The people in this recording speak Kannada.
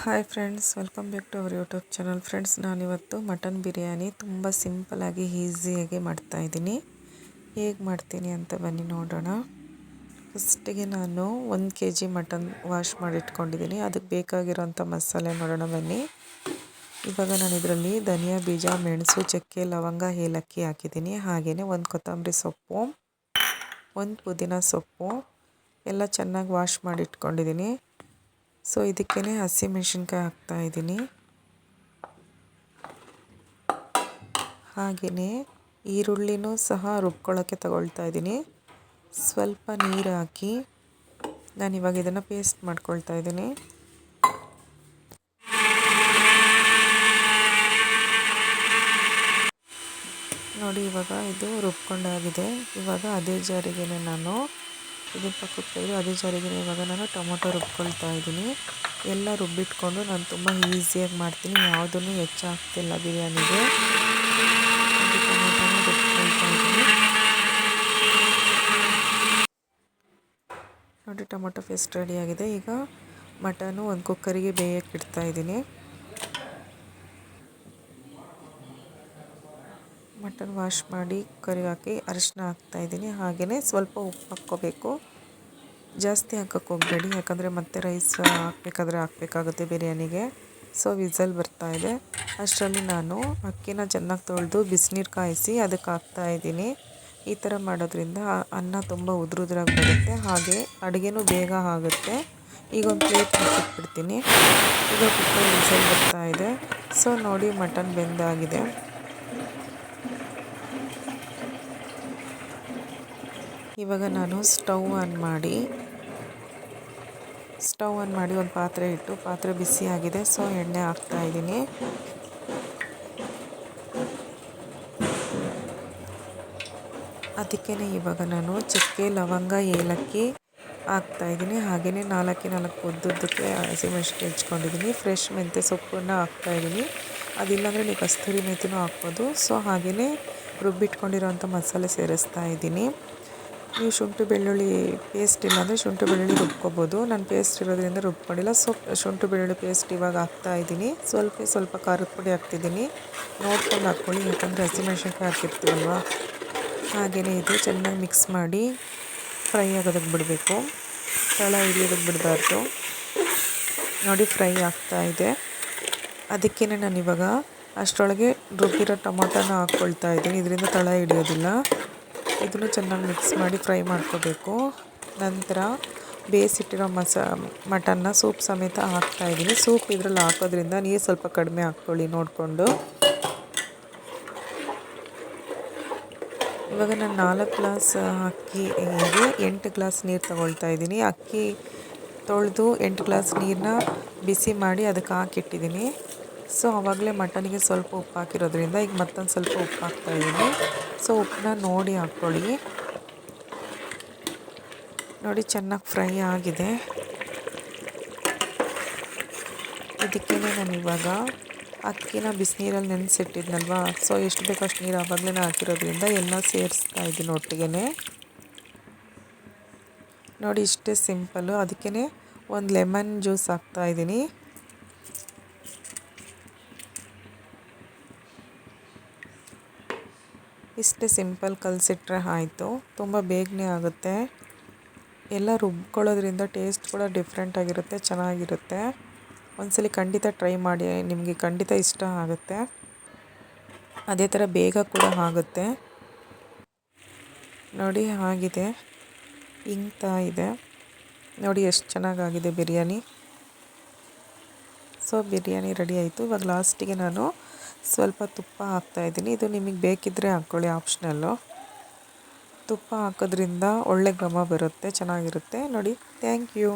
Hi friends welcome back to our YouTube channel friends ನಾನಿವತ್ತು ಮಟನ್ ಬಿರಿಯಾನಿ ತುಂಬ ಸಿಂಪಲಾಗಿ ಈಸಿಯಾಗಿ ಮಾಡ್ತಾಯಿದ್ದೀನಿ ಹೇಗೆ ಮಾಡ್ತೀನಿ ಅಂತ ಬನ್ನಿ ನೋಡೋಣ. ಫಸ್ಟಿಗೆ ನಾನು ಒಂದು ಕೆ ಜಿ ಮಟನ್ ವಾಶ್ ಮಾಡಿ ಇಟ್ಕೊಂಡಿದ್ದೀನಿ ಅದಕ್ಕೆ ಬೇಕಾಗಿರೋಂಥ ಮಸಾಲೆ ನೋಡೋಣ ಬನ್ನಿ. ಇವಾಗ ನಾನು ಇದರಲ್ಲಿ ಧನಿಯಾ, ಬೀಜ, ಮೆಣಸು, ಚಕ್ಕೆ, ಲವಂಗ, ಏಲಕ್ಕಿ ಹಾಕಿದ್ದೀನಿ. ಹಾಗೆಯೇ ಒಂದು ಕೊತ್ತಂಬರಿ ಸೊಪ್ಪು, ಒಂದು ಪುದೀನ ಸೊಪ್ಪು, ಎಲ್ಲ ಚೆನ್ನಾಗಿ ವಾಶ್ ಮಾಡಿ ಇಟ್ಕೊಂಡಿದ್ದೀನಿ ಸೊ ಇದಕ್ಕೇ ಹಸಿಮೆಣ್ಸಿನ್ಕಾಯಿ ಹಾಕ್ತಾಯಿದ್ದೀನಿ ಹಾಗೆಯೇ ಈರುಳ್ಳಿನೂ ಸಹ ರುಬ್ಕೊಳ್ಳೋಕ್ಕೆ ತಗೊಳ್ತಾ ಇದ್ದೀನಿ. ಸ್ವಲ್ಪ ನೀರು ಹಾಕಿ ನಾನು ಇವಾಗ ಇದನ್ನು ಪೇಸ್ಟ್ ಮಾಡ್ಕೊಳ್ತಾ ಇದ್ದೀನಿ. ನೋಡಿ, ಇವಾಗ ಇದು ರುಬ್ಕೊಂಡಾಗಿದೆ. ಇವಾಗ ಅದೇ ಜಾರಿಗೆ ನಾನು ಇದನ್ನು ಪಕ್ಕಕ್ಕೆ ಅದೇ ಜಾರಿಗೆ ಇವಾಗ ನಾನು ಟೊಮೊಟೊ ರುಬ್ಕೊಳ್ತಾ ಇದ್ದೀನಿ. ಎಲ್ಲ ರುಬ್ಬಿಟ್ಕೊಂಡು ನಾನು ತುಂಬ ಈಸಿಯಾಗಿ ಮಾಡ್ತೀನಿ. ಯಾವುದನ್ನು ಹೆಚ್ಚಾಗ್ತಿಲ್ಲ ಬಿರಿಯಾನಿಗೆ. ರುಬ್ಕೊಳ್ತಾ ಇದ್ದೀನಿ. ನೋಡಿ ಟೊಮೊಟೊ ಪೇಸ್ಟ್ ರೆಡಿಯಾಗಿದೆ ಈಗ ಮಟನು ಒಂದು ಕುಕ್ಕರಿಗೆ ಬೇಯಕ್ಕೆ ಇಡ್ತಾ ಇದ್ದೀನಿ. ಮಟನ್ ವಾಶ್ ಮಾಡಿ ಕರಿ ಹಾಕಿ ಅರಿಶಿನ ಹಾಕ್ತಾಯಿದ್ದೀನಿ ಹಾಗೆಯೇ ಸ್ವಲ್ಪ ಉಪ್ಪು ಹಾಕ್ಕೋಬೇಕು. ಜಾಸ್ತಿ ಹಾಕೋಕ್ಕೆ ಹೋಗಬೇಡಿ. ಯಾಕಂದರೆ ಮತ್ತೆ ರೈಸ್ ಹಾಕಬೇಕಾದ್ರೆ ಹಾಕಬೇಕಾಗುತ್ತೆ ಬಿರಿಯಾನಿಗೆ. ಸೊ ವಿಸಲ್ ಬರ್ತಾ ಇದೆ. ಅಷ್ಟರಲ್ಲಿ ನಾನು ಅಕ್ಕಿನ ಚೆನ್ನಾಗಿ ತೊಳೆದು ಬಿಸಿನೀರು ಕಾಯಿಸಿ ಅದಕ್ಕೆ ಹಾಕ್ತಾಯಿದ್ದೀನಿ ಈ ಥರ ಮಾಡೋದ್ರಿಂದ ಅನ್ನ ತುಂಬ ಉದುರುದ್ರಾಗಿ ಬರುತ್ತೆ. ಹಾಗೆ ಅಡುಗೆನೂ ಬೇಗ ಆಗುತ್ತೆ. ಈಗ ಒಂದು ಪ್ಲೇಟ್ ಹಾಕಿಟ್ಬಿಡ್ತೀನಿ ಈಗ ಕುಕ್ಕರ್ ವಿಸಲ್ ಬರ್ತಾ ಇದೆ. ಸೊ ನೋಡಿ ಮಟನ್ ಬೆಂದಾಗಿದೆ. ಇವಾಗ ನಾನು ಸ್ಟವ್ ಆನ್ ಮಾಡಿ, ಸ್ಟವ್ ಆನ್ ಮಾಡಿ ಒಂದು ಪಾತ್ರೆ ಇಟ್ಟು, ಪಾತ್ರೆ ಬಿಸಿ ಆಗಿದೆ, ಸೊ ಎಣ್ಣೆ ಹಾಕ್ತಾ ಇದ್ದೀನಿ. ಅದಕ್ಕೇ ಇವಾಗ ನಾನು ಚಕ್ಕೆ, ಲವಂಗ, ಏಲಕ್ಕಿ ಹಾಕ್ತಾಯಿದ್ದೀನಿ ಹಾಗೆಯೇ ನಾಲ್ಕು ನಾಲ್ಕು ಉದ್ದುದ್ದಕ್ಕೆ ಹಸಿಮೆಣ್ಸಿನ್ಕಾಯಿ ಹೆಚ್ಕೊಂಡಿದ್ದೀನಿ. ಫ್ರೆಶ್ ಮೆಂತ್ಯ ಸೊಪ್ಪನ್ನು ಹಾಕ್ತಾಯಿದ್ದೀನಿ ಅದಿಲ್ಲಾಂದರೆ ನೀವು ಕಸ್ತೂರಿ ಮೆಂತ್ಯನೂ ಹಾಕ್ಬೋದು. ಸೊ ಹಾಗೆಯೇ ರುಬ್ಬಿಟ್ಕೊಂಡಿರೋಂಥ ಮಸಾಲೆ ಸೇರಿಸ್ತಾ ಇದ್ದೀನಿ. ನೀವು ಶುಂಠಿ ಬೆಳ್ಳುಳ್ಳಿ ಪೇಸ್ಟ್ ಇಲ್ಲಾಂದರೆ ಶುಂಠಿ ಬೆಳ್ಳುಳ್ಳಿ ರುಬ್ಕೋಬೋದು. ನಾನು ಪೇಸ್ಟ್ ಇರೋದ್ರಿಂದ ರುಬ್ಕೊಂಡಿಲ್ಲ. ಸೊ, ಶುಂಠಿ ಬೆಳ್ಳುಳ್ಳಿ ಪೇಸ್ಟ್ ಇವಾಗ ಹಾಕ್ತಾ ಇದ್ದೀನಿ. ಸ್ವಲ್ಪ ಸ್ವಲ್ಪ ಖಾರದ ಪುಡಿ ಹಾಕ್ತಿದ್ದೀನಿ. ನೋಡ್ಕೊಂಡು ಹಾಕ್ಕೊಳ್ಳಿ. ಯಾಕಂದರೆ ಹಸಿಮೆಣ್ಸಿನ್ಕಾಯಿ ಹಾಕಿರ್ತೀವಲ್ವ? ಹಾಗೆಯೇ ಇದು ಚೆನ್ನಾಗಿ ಮಿಕ್ಸ್ ಮಾಡಿ ಫ್ರೈ ಆಗೋದಕ್ಕೆ ಬಿಡಬೇಕು. ತಳ ಹಿಡಿಯೋದಕ್ಕೆ ಬಿಡಬಾರ್ದು. ನೋಡಿ ಫ್ರೈ ಆಗ್ತಾ ಇದೆ. ಅದಕ್ಕೇ ನಾನು ಇವಾಗ ಅಷ್ಟರೊಳಗೆ ರುಬ್ಬಿರೋ ಟೊಮೊಟೊನ ಹಾಕ್ಕೊಳ್ತಾ ಇದ್ದೀನಿ. ಇದರಿಂದ ತಳ ಹಿಡಿಯೋದಿಲ್ಲ. ಇದನ್ನು ಚೆನ್ನಾಗಿ ಮಿಕ್ಸ್ ಮಾಡಿ ಫ್ರೈ ಮಾಡ್ಕೋಬೇಕು. ನಂತರ ಬೇಯಿಸಿಟ್ಟಿರೋ ಮಸ, ಮಟನ್ನ ಸೂಪ್ ಸಮೇತ ಹಾಕ್ತಾಯಿದ್ದೀನಿ ಸೂಪ್ ಇದರಲ್ಲಿ ಹಾಕೋದ್ರಿಂದ ನೀರು ಸ್ವಲ್ಪ ಕಡಿಮೆ ಹಾಕ್ಕೊಳ್ಳಿ ನೋಡಿಕೊಂಡು. ಇವಾಗ ನಾನು ನಾಲ್ಕು ಗ್ಲಾಸ್ ಅಕ್ಕಿಗೆ ಎಂಟು ಗ್ಲಾಸ್ ನೀರು ತಗೊಳ್ತಾ ಇದ್ದೀನಿ. ಅಕ್ಕಿ ತೊಳೆದು ಎಂಟು ಗ್ಲಾಸ್ ನೀರನ್ನ ಬಿಸಿ ಮಾಡಿ ಅದಕ್ಕೆ ಹಾಕಿಟ್ಟಿದ್ದೀನಿ. ಸೊ ಆವಾಗಲೇ ಮಟನಿಗೆ ಸ್ವಲ್ಪ ಉಪ್ಪು ಹಾಕಿರೋದ್ರಿಂದ ಈಗ ಮತ್ತೊಂದು ಸ್ವಲ್ಪ ಉಪ್ಪು ಹಾಕ್ತಾಯಿದ್ದೀನಿ ಸೊ ಉಪ್ಪನ್ನ ನೋಡಿ ಹಾಕ್ಕೊಳ್ಳಿ. ನೋಡಿ ಚೆನ್ನಾಗಿ ಫ್ರೈ ಆಗಿದೆ. ಇದಕ್ಕೇ ನಾನು ಇವಾಗ ಅಕ್ಕಿನ ಬಿಸಿನೀರಲ್ಲಿ ನೆನೆಸಿಟ್ಟಿದ್ನಲ್ವಾ? ಸೊ ಎಷ್ಟು ಬೇಕೋ ಅಷ್ಟು ನೀರು ಆವಾಗಲೇ ಹಾಕಿರೋದ್ರಿಂದ ಎಲ್ಲ ಸೇರಿಸ್ತಾ ಇದ್ದೀನಿ ಒಟ್ಟಿಗೆ ನೋಡಿ ಇಷ್ಟೇ ಸಿಂಪಲ್ಲು. ಅದಕ್ಕೇ ಒಂದು ಲೆಮನ್ ಜ್ಯೂಸ್ ಹಾಕ್ತಾಯಿದ್ದೀನಿ ಇಷ್ಟೇ ಸಿಂಪಲ್ ಕಲಸಿಟ್ರೆ ಆಯಿತು. ತುಂಬ ಬೇಗನೆ ಆಗುತ್ತೆ. ಎಲ್ಲ ರುಬ್ಕೊಳ್ಳೋದ್ರಿಂದ ಟೇಸ್ಟ್ ಕೂಡ ಡಿಫ್ರೆಂಟಾಗಿರುತ್ತೆ ಚೆನ್ನಾಗಿರುತ್ತೆ. ಒಂದ್ಸಲಿ ಖಂಡಿತ ಟ್ರೈ ಮಾಡಿ, ನಿಮಗೆ ಖಂಡಿತ ಇಷ್ಟ ಆಗುತ್ತೆ. ಅದೇ ಥರ ಬೇಗ ಕೂಡ ಆಗುತ್ತೆ. ನೋಡಿ ಆಗಿದೆ. ಇಂಗ್ತಾ ಇದೆ. ನೋಡಿ ಎಷ್ಟು ಚೆನ್ನಾಗಾಗಿದೆ ಬಿರಿಯಾನಿ. ಸೊ ಬಿರಿಯಾನಿ ರೆಡಿ ಆಯಿತು. ಇವಾಗ ಲಾಸ್ಟಿಗೆ ನಾನು ಸ್ವಲ್ಪ ತುಪ್ಪ ಹಾಕ್ತಾಯಿದ್ದೀನಿ ಇದು ನಿಮಗೆ ಬೇಕಿದ್ದರೆ ಹಾಕ್ಕೊಳ್ಳಿ ಆಪ್ಷನಲ್ಲು ತುಪ್ಪ ಹಾಕೋದ್ರಿಂದ ಒಳ್ಳೆ ಘಮ ಬರುತ್ತೆ, ಚೆನ್ನಾಗಿರುತ್ತೆ. ನೋಡಿ ಥ್ಯಾಂಕ್ ಯು